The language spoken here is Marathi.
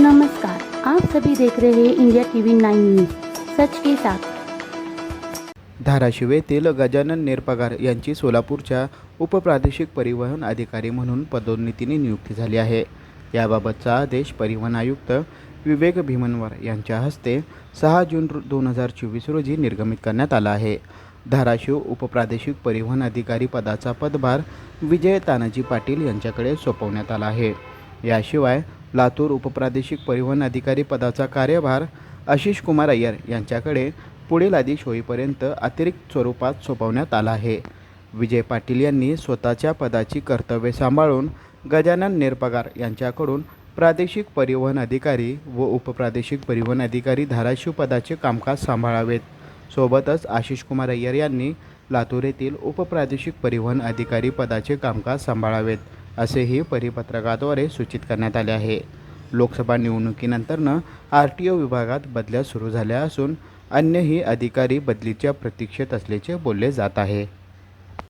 नमस्कार आप सभी देख रहे हैं इंडिया टीवी नाइन न्यूज सच के साथ। धाराशिव येथील गजानन नेरपगार यांची सोलापूरच्या उपप्रादेशिक परिवहन अधिकारी म्हणून पदोन्नतीने नियुक्ती झाली आहे. याबाबतचा आदेश परिवहन आयुक्त विवेक भीमनवर यांच्या हस्ते सहा जून दोन हजार चोवीस रोजी निर्गमित करण्यात आला आहे. धाराशिव उपप्रादेशिक परिवहन अधिकारी पदाचा पदभार विजय तानाजी पाटील यांच्याकडे सोपवण्यात आला आहे. याशिवाय लातूर उपप्रादेशिक परिवहन अधिकारी पदाचा कार्यभार आशिष कुमार अय्यर यांच्याकडे पुढील आदेश होईपर्यंत अतिरिक्त स्वरूपात सोपवण्यात आला आहे. विजय पाटील यांनी स्वतःच्या पदाची कर्तव्ये सांभाळून गजानन नेरपगार यांच्याकडून प्रादेशिक परिवहन अधिकारी व उपप्रादेशिक परिवहन अधिकारी धाराशिव पदाचे कामकाज सांभाळावेत. सोबतच आशिष कुमार अय्यर यांनी लातूर येथील उपप्रादेशिक परिवहन अधिकारी पदाचे कामकाज सांभाळावेत. असेही परिपत्रकाद्वारे सूचित करण्यात आले आहे. लोकसभा निवडणुकीनंतरनं आर टी ओ विभागात बदल्या सुरू झाल्या असून अन्यही अधिकारी बदलीच्या प्रतीक्षेत असल्याचे बोलले जात आहे.